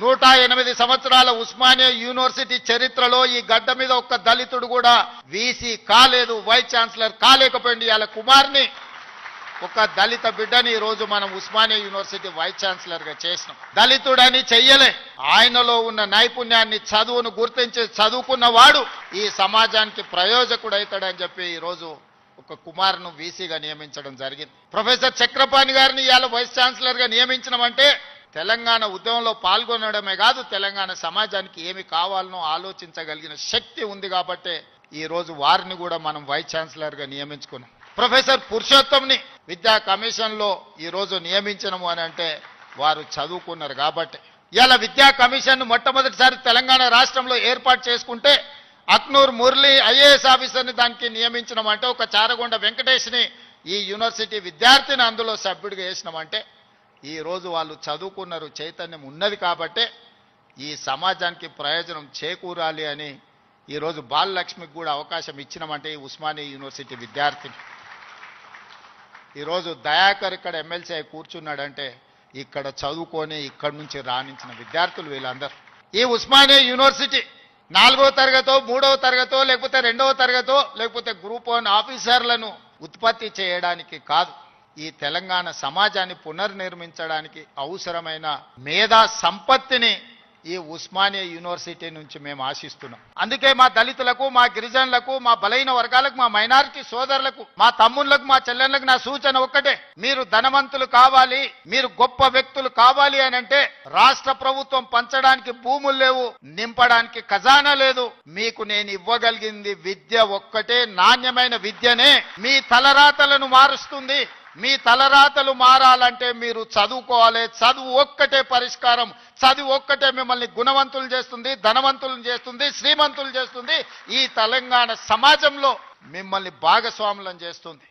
నూట ఎనిమిది సంవత్సరాల ఉస్మానియా యూనివర్సిటీ చరిత్రలో ఈ గడ్డ మీద ఒక్క దళితుడు కూడా వీసీ కాలేదు వైస్ ఛాన్సలర్ కాలేకపోయింది. వాళ్ళ కుమార్ని ఒక దళిత బిడ్డని ఈ రోజు మనం ఉస్మానియా యూనివర్సిటీ వైస్ ఛాన్సలర్గా చేసినాం. దళితుడని చెయ్యలే. ఆయనలో ఉన్న నైపుణ్యాన్ని చదువును గుర్తించి చదువుకున్న వాడు ఈ సమాజానికి ప్రయోజకుడైతాడని చెప్పి ఈ రోజు ఒక కుమార్ను వీసీగా నియమించడం జరిగింది. ప్రొఫెసర్ చక్రపాణి గారిని ఇవాళ వైస్ ఛాన్సలర్గా నియమించడం తెలంగాణ ఉద్యమంలో పాల్గొనడమే కాదు తెలంగాణ సమాజానికి ఏమి కావాలనో ఆలోచించగలిగిన శక్తి ఉంది కాబట్టే ఈ రోజు వారిని కూడా మనం వైస్ ఛాన్సలర్గా నియమించుకున్నాం. ప్రొఫెసర్ పురుషోత్తంని విద్యా కమిషన్లో ఈరోజు నియమించినము నియమించడము అని అంటే వారు చదువుకున్నారు కాబట్టి. ఇలా విద్యా కమిషన్ మొట్టమొదటిసారి తెలంగాణ రాష్ట్రంలో ఏర్పాటు చేసుకుంటే అక్నూర్ మురళి ఐఏఎస్ ఆఫీసర్ని దానికి నియమించడం అంటే ఒక చారగొండ వెంకటేష్ని ఈ యూనివర్సిటీ విద్యార్థిని అందులో సభ్యుడిగా వేసినామంటే ఈరోజు వాళ్ళు చదువుకున్నారు చైతన్యం ఉన్నది కాబట్టే ఈ సమాజానికి ప్రయోజనం చేకూరాలి అని ఈరోజు బాలలక్ష్మికి కూడా అవకాశం ఇచ్చినామంటే ఈ ఉస్మానియా యూనివర్సిటీ విద్యార్థిని ఈరోజు దయాకర్ ఇక్కడ ఎమ్మెల్సీ అయి కూర్చున్నాడంటే ఇక్కడ చదువుకొని ఇక్కడి నుంచి రాణించిన విద్యార్థులు వీళ్ళందరూ. ఈ ఉస్మానియా యూనివర్సిటీ నాలుగో తరగతో మూడవ తరగతో లేకపోతే రెండవ తరగతో లేకపోతే గ్రూప్ వన్ ఆఫీసర్లను ఉత్పత్తి చేయడానికి కాదు. ఈ తెలంగాణ సమాజాన్ని పునర్నిర్మించడానికి అవసరమైన మేధా సంపత్తిని ఈ ఉస్మానియా యూనివర్సిటీ నుంచి మేము ఆశిస్తున్నాం. అందుకే మా దళితులకు మా గిరిజనులకు మా బలైన వర్గాలకు మా మైనారిటీ సోదరులకు మా తమ్ముళ్ళకు మా చెల్లెళ్ళకు నా సూచన ఒక్కటే. మీరు ధనవంతులు కావాలి మీరు గొప్ప వ్యక్తులు కావాలి అని అంటే రాష్ట్ర ప్రభుత్వం పంచడానికి భూములు లేవు నింపడానికి ఖజానా లేదు. మీకు నేను ఇవ్వగలిగింది విద్య ఒక్కటే నాణ్యమైన విద్యనే. మీ తలరాతలను మారుస్తుంది. మీ తలరాతలు మారాలంటే మీరు చదువుకోవాలి. చదువు ఒక్కటే పరిష్కారం. చదువు ఒక్కటే మిమ్మల్ని గుణవంతులు చేస్తుంది ధనవంతులను చేస్తుంది శ్రీమంతులు చేస్తుంది. ఈ తెలంగాణ సమాజంలో మిమ్మల్ని భాగస్వాములను చేస్తుంది.